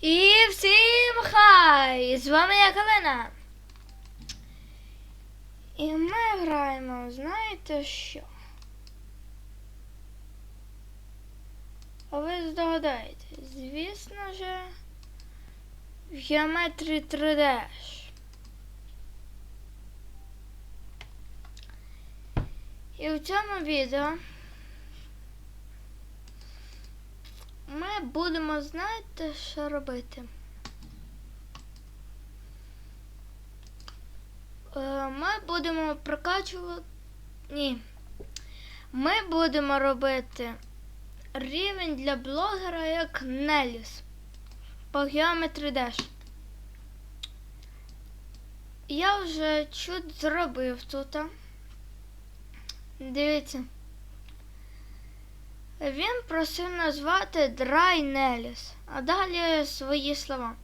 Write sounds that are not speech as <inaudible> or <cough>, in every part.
І всім хай! З вами я Калина. І ми граємо, знаєте що? А ви здогадаєтесь, звісно же, в геометрії 3D. І в цьому відео ми будемо знаєте, що робити. Е, Ми будемо прокачувати. Ні. Ми будемо робити рівень для блогера як Неліс по геометрі Dash. Я вже чуть зробив тут. Дивіться. Він просив назвати Dry Nellis, а далі свої слова.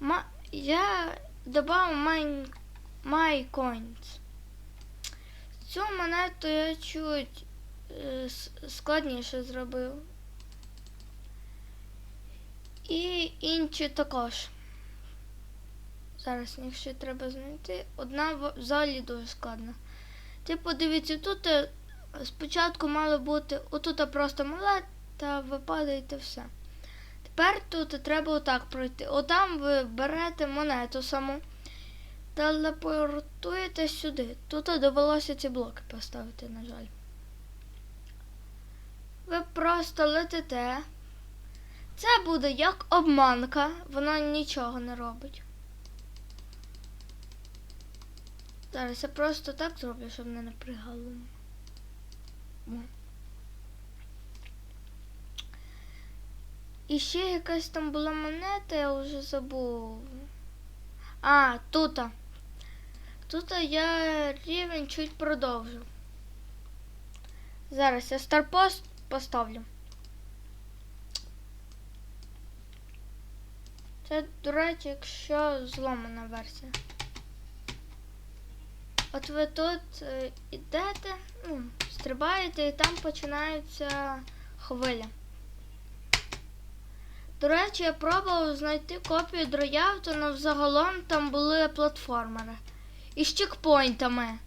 Ма- я додав my, my coins. Цю монету я чуть е, складніше зробив. І інші також. Зараз їх ще треба знайти. Одна взагалі дуже складна. Типу, дивіться, тут е, спочатку мало бути отут просто монета, ви падаєте все. Тепер тут треба отак пройти. Отам ви берете монету саму, телепортуєте сюди. Тут довелося ці блоки поставити, на жаль. Ви просто летите. Це буде як обманка, вона нічого не робить. Зараз я просто так зроблю, щоб не напрягало. І ще якась там була монета, я вже забув. А, тут. Тут я рівень чуть продовжу. Зараз я старпост поставлю. Це, до речі, якщо зломана версія. От ви тут е, ідете, ну, стрибаєте і там починається хвиля. До речі, я пробував знайти копію дроявту, але взагалом там були платформери. І з чекпоінтами.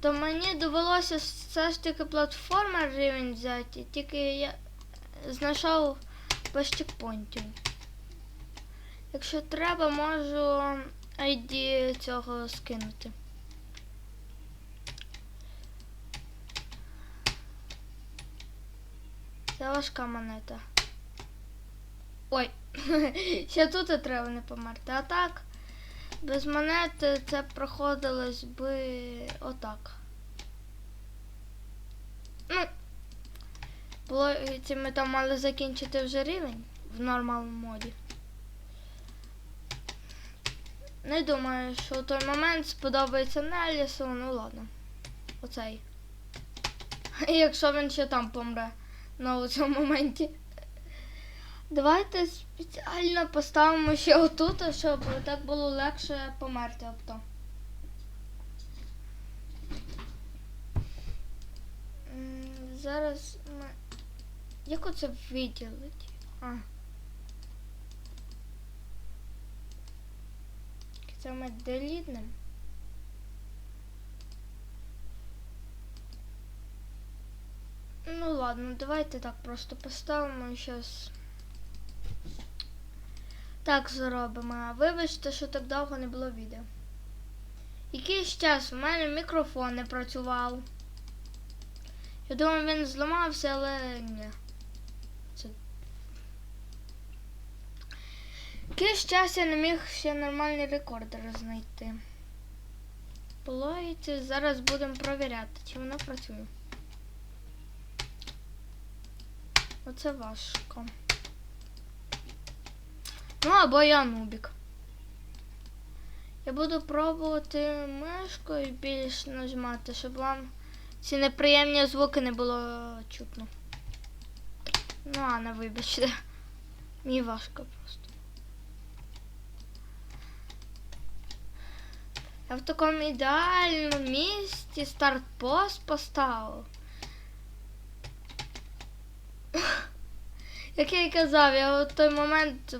То мені довелося все ж таки платформер рівень взяти, тільки я знайшов без чекпоінтів. Якщо треба, можу ID цього скинути. Це важка монета. Ой, <laughs> ще тут і треба не померти. А так, без монети це проходилось би отак. Ну, було, ми там мали закінчити вже рівень в нормальному моді. Не думаю, що в той момент сподобається Нелісу, ну ладно. Оцей. <laughs> Якщо він ще там помре на цьому моменті. Давайте спеціально поставимо ще отут, щоб так було легше померти об то. Зараз ми. Як оце виділити? А. Це ми делітнем. Ну ладно, давайте так просто поставимо щас. Так зробимо. Вибачте, що так довго не було відео. Якийсь час у мене мікрофон не працював. Я думав, він зламався, але ні. Це... Якийсь час я не міг ще нормальний рекордер знайти. Логіці зараз будемо провіряти, чи воно працює. Оце важко. Ну, або я нубік. Я буду пробувати мишкою більш нажимати, щоб вам ці неприємні звуки не було чутно. Ну, а не вибачте. Мені важко просто. Я в такому ідеальному місці старт-пост поставив. <laughs> Як я й казав, я в той момент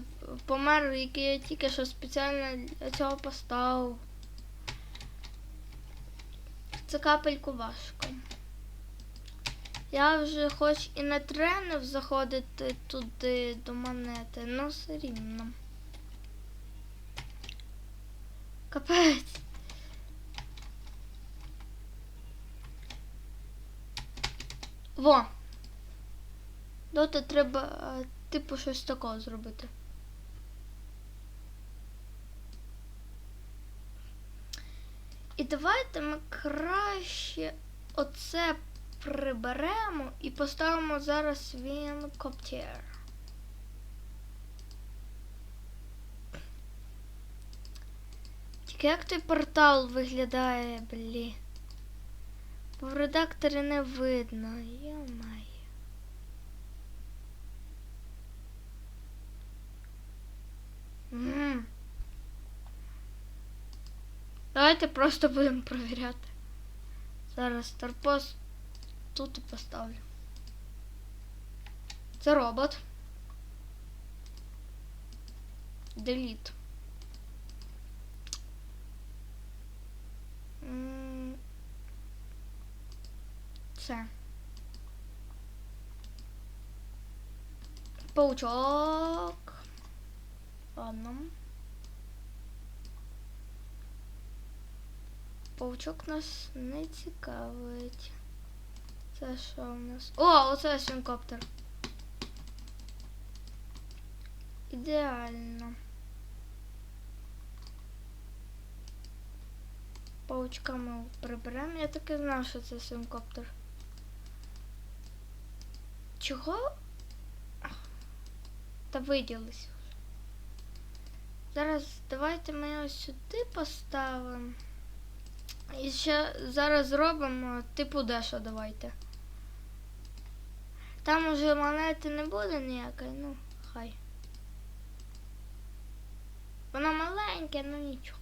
помер, який я тільки що спеціально для цього поставив. Це капельку важко. Я вже хоч і не тренив заходити туди до монети, але все рівно. Капець. Во. Доти треба, е, типу, щось такого зробити. І давайте ми краще оце приберемо і поставимо зараз він коптер. Тільки як той портал виглядає, блі. В редакторі не видно, йомай. Давайте просто будемо провіряти. Зараз старпост тут і поставлю. Це робот. М, Це. Паучок. Ладно. Паучок нас не цікавить. Це що у нас? О, оце свінкоптер. Ідеально. Паучка ми приберемо. Я таки знав, що це свінкоптер. Чого? Та виділись. Зараз давайте ми його сюди поставимо. І ще зараз зробимо типу дещо давайте. Там уже монети не буде ніякої, ну, хай. Вона маленька, ну нічого.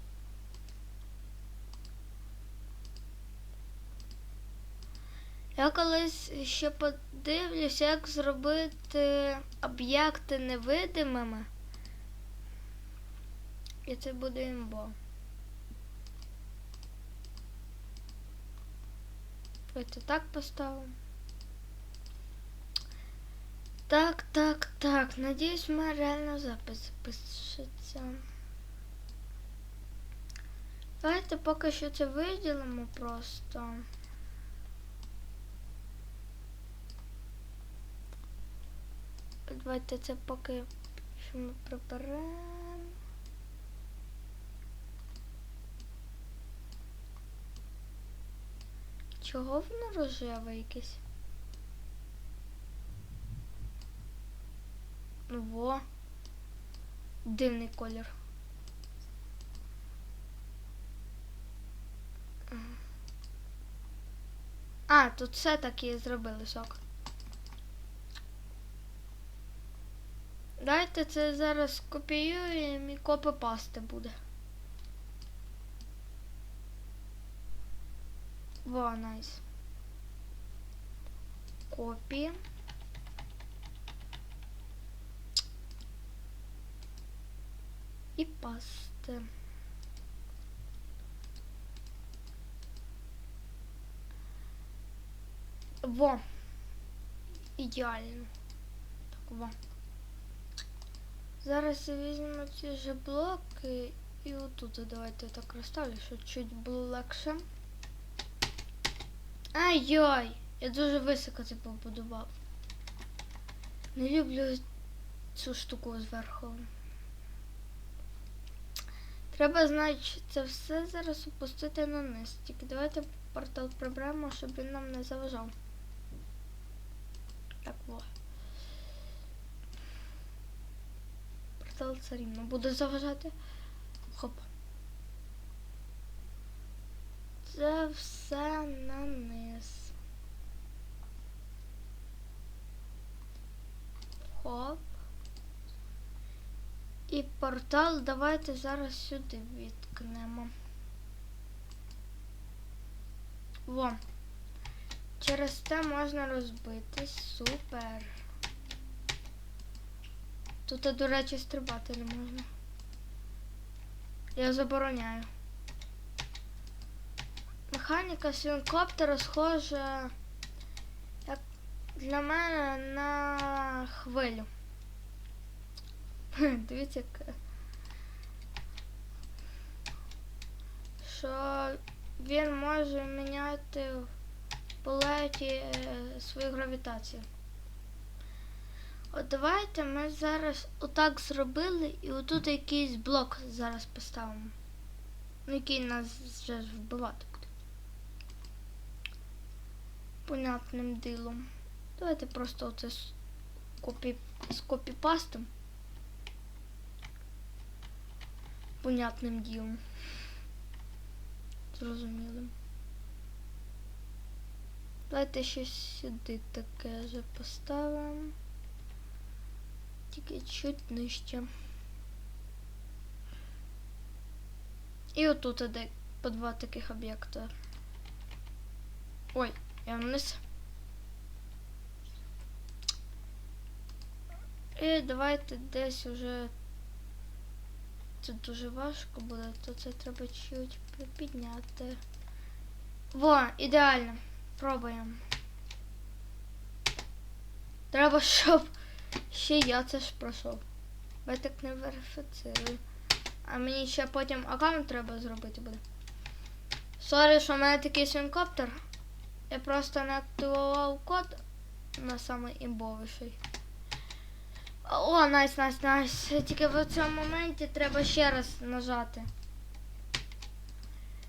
Я колись ще подивлюся, як зробити об'єкти невидимими. І це буде імбо. Давайте так поставимо. Так, так, так. Надіюсь, моя реально запис запишеться. Давайте поки що це виділимо просто. Давайте це поки що ми приберемо. Чого воно рожеве якесь? Ну во. Дивний колір. А, тут все таки зробили сок. Дайте це зараз скопіюємо і копи пасти буде. Во, найс. Копі. І пасти. Во. Ідеально. Так, во. Зараз я візьму ці ж блоки і отут давайте так розставлю, щоб чуть було легше. Ай-йой! Я дуже високо це побудував. Не люблю цю штуку зверху. Треба, значить, це все зараз опустити на низ. Тільки давайте портал приберемо, щоб він нам не заважав. Так, во. Портал все рівно буде заважати. Хоп. Це все на низ. Хоп. І портал давайте зараз сюди відкнемо. Во. Через те можна розбитись. Супер. Тут, до речі, стрибати не можна. Я забороняю. Механіка свінкоптера схожа, як для мене на хвилю. <laughs> Дивіться, як. Що він може міняти в полеті е, свою гравітацію. От давайте ми зараз отак зробили і отут якийсь блок зараз поставимо. Ну, який нас вже вбивати буде. Понятним ділом. Давайте просто оце копі, з копіпастом. Понятним ділом. Зрозумілим. Давайте щось сюди таке же поставимо. Тільки чуть нижче. І отут іде по два таких об'єкта. Ой, я вниз. І давайте десь уже це дуже важко буде, то це треба чуть підняти. Во, ідеально. Пробуємо. Треба, щоб ще я це ж пройшов. Я так не верифицирую. А мені ще потім аккаунт треба зробити буде. Сорі, що в мене такий свінкоптер. Я просто не активував код на самий імбовіший. О, найс, найс, найс. Тільки в цьому моменті треба ще раз нажати.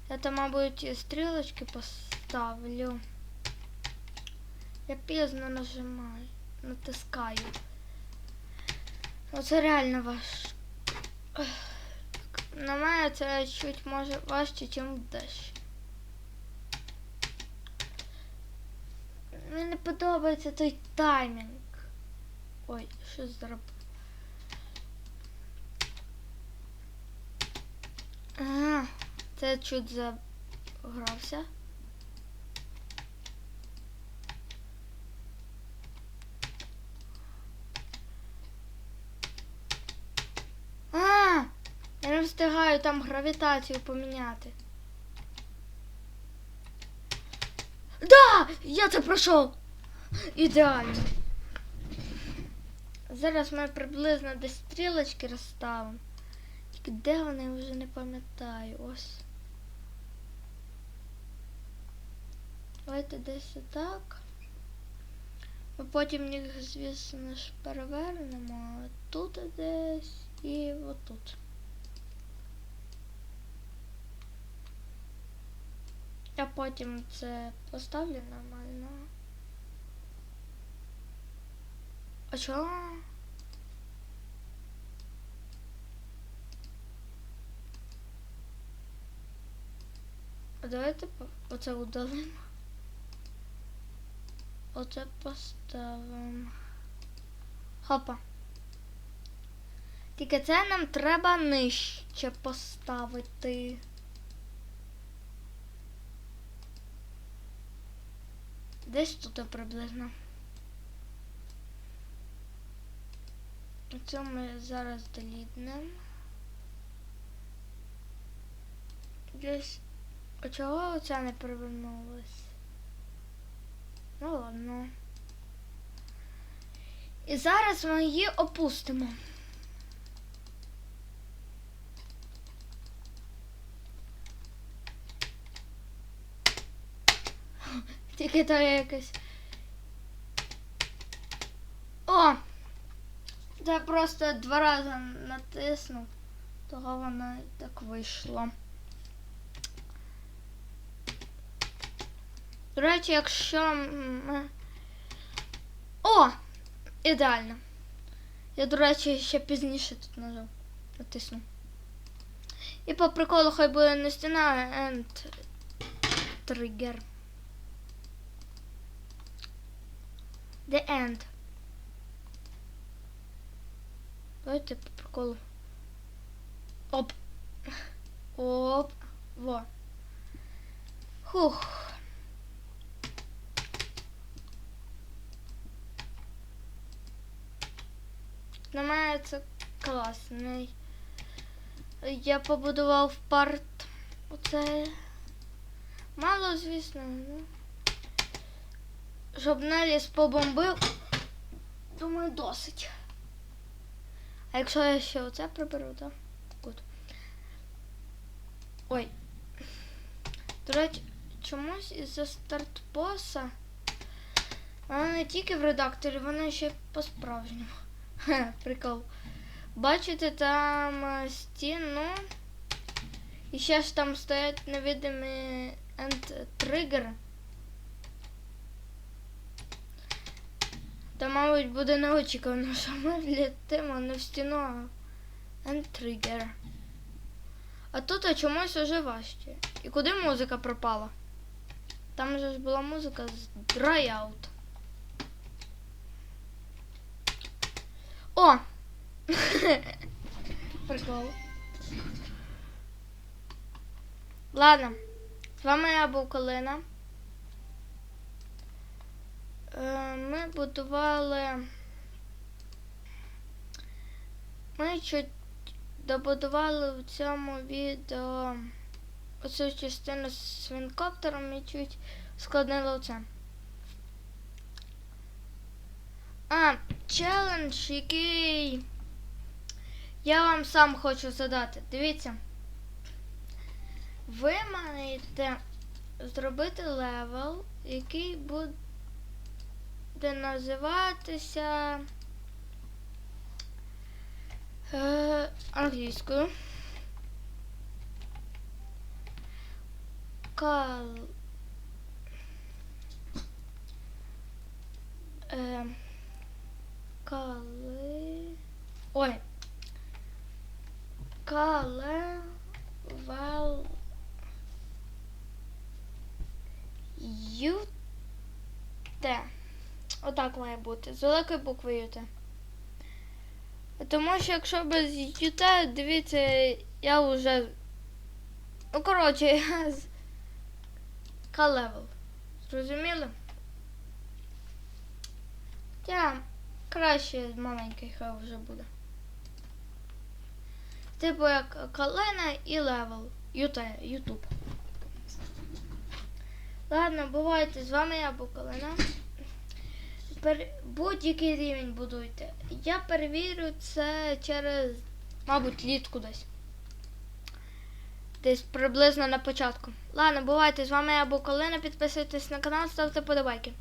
Я там, мабуть, стрілочки поставлю. Я пізно нажимаю, натискаю. Оце реально важко. На мене це чуть може важче, ніж десь. Мені не подобається той таймінг. Ой, що зробив? Ага, це чуть загрався. А, я не встигаю там гравітацію поміняти. Я це пройшов! Ідеально. Зараз ми приблизно десь стрілочки розставимо. Тільки де вони я вже не пам'ятаю. Ось. Давайте десь отак. Ми потім їх, звісно ж, перевернемо тут десь і отут. Я потім це поставлю нормально. А чого? А давайте оце удалимо. Оце поставимо. Хопа. Тільки це нам треба нижче поставити. Десь тут приблизно. Це ми зараз доліднемо. Десь. А чого оця не перевернулась? Ну ладно. І зараз ми її опустимо. То якось. О! Це просто два рази натиснув, того воно так вийшло. До речі, якщо. О! Ідеально. Я, до речі, ще пізніше тут нажав. Натисну. І по приколу хай буде не стіна, а trigger. The end. Давайте по приколу. Оп. Оп. Во. Хух. на мене це класний. Я побудував парт. Оце. Мало, звісно. Ну. Щоб Неліс побомбив. Думаю, досить. А якщо я ще оце приберу, то Гуд. Ой. До речі, чомусь із-за стартбоса. Вона не тільки в редакторі, вона ще по-справжньому. <laughs> Прикол. Бачите там е, стіну. І ще ж там стоять невидимі енд Та, мабуть, буде неочікувано, що ми влітимо не в стіну, а тригер. А тут чомусь уже важче. І куди музика пропала? Там же ж була музика з Out. О! <laughs> Прикол. Ладно. З вами я був Калина. Е, Ми будували. Ми чуть добудували в цьому відео оцю частину з свінкоптером і чуть складнили оце. А, челендж, який я вам сам хочу задати. Дивіться. Ви маєте зробити левел, який буде називатися е, англійською. Кал. Е, кали. Ой. Кале. Вел. Ю. Отак має бути. З великою буквою Т. Тому що якщо без ЮТ, дивіться, я вже. Ну, коротше, <laughs> я з К-левел. Зрозуміли? Хоча краще маленький хай вже буде. Типу як калина і левел. Ют, Ютуб. Ладно, бувайте, з вами я був Калина. Будь-який рівень будуйте. Я перевірю це через, мабуть, літ кудись. Десь приблизно на початку. Ладно, бувайте, з вами або Колина. Підписуйтесь на канал, ставте подобайки.